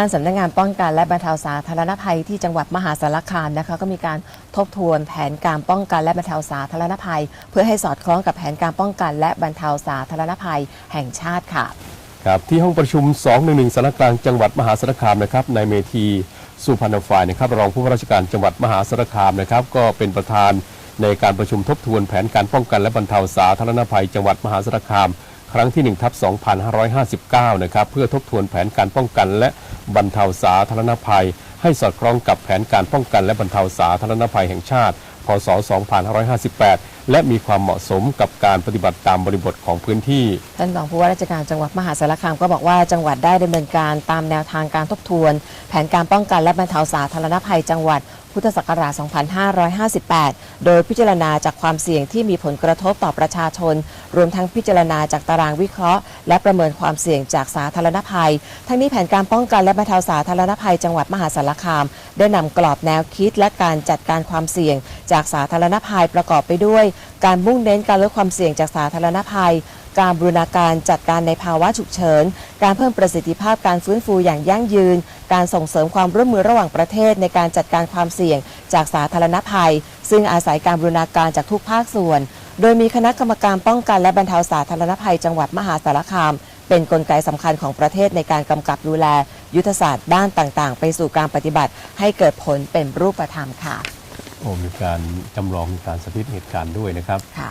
างสำนักงานป้องกันและบรรเทาสาธารณภัยที่จังหวัดมหาสารคามนะคะก็มีการทบทวนแผนการป้องกันและบรรเทาสาธารณภัย เพื่อให้สอดคล้องกับแผนการป้องกันและบรรเทาสาธารณภัยแห่งชาติค่ะ ครับที่ห้องประชุม 211สารกลางจังหวัดมหาสารคามนะครับนายเมธีสุพรรณฝ่ายนะครับรองผู้ว่าราชการจังหวัดมหาสารคามนะครับก็เป็นประธานในการประชุมทบทวนแผนการป้องกันและบรรเทาสาธารณภัย จังหวัดมหาสารคาม ครั้งที่1ทับ2559 นะครับเพื่อทบทวนแผนการป้องกันและ บรรเทาสาธารณภัย ให้สอดคล้องกับแผนการป้องกันและบรรเทาสาธารณภัยแห่งชาติ พศ 2558 และมีความเหมาะสมกับการปฏิบัติตามบริบทของพื้นที่ ท่านรองผู้ว่าราชการจังหวัดมหาสารคามก็บอกว่าจังหวัดได้ดำเนินการตามแนวทางการทบทวน แผนการป้องกันและบรรเทาสาธารณภัยจังหวัด พุทธศักราช 2558 โดยพิจารณาจากความเสี่ยงที่มีผลกระทบต่อประชาชน รวมทั้งพิจารณาจากตารางวิเคราะห์ และประเมินความเสี่ยงจากสาธารณภัย ทั้งนี้แผนการป้องกันและบรรเทาสาธารณภัยจังหวัดมหาสารคาม ได้นำกรอบแนวคิดและการจัดการความเสี่ยง จากสาธารณภัยประกอบไปด้วย การมุ่งเน้นการลดความเสี่ยงจากสาธารณภัย การบรูรณาการจัดการในภาวะฉุกเฉิน การเพิ่มประสิทธิภาพการฟื้นฟูอย่างยั่งยืน การส่งเสริมความร่วมมือระหว่างประเทศในการจัดการความเสี่ยง จากสาธารณภัย ซึ่งอาศัยการบรูรณาการจากทุกภาคส่วน โดยมีคณะกรรมการป้องกันและบรรเทาสาธารณภัย จังหวัดมหาสารคามเป็นนกลไกสำคัญของประเทศในการกำกับดูแล ยุทธศาสตร์ด้านต่างๆ ไปสู่การปฏิบัติให้เกิดผลเป็นรูปธรรมค่ะ โอ้มีการจำลองมีการสาธิตเหตุการณ์ด้วยนะครับ ค่ะ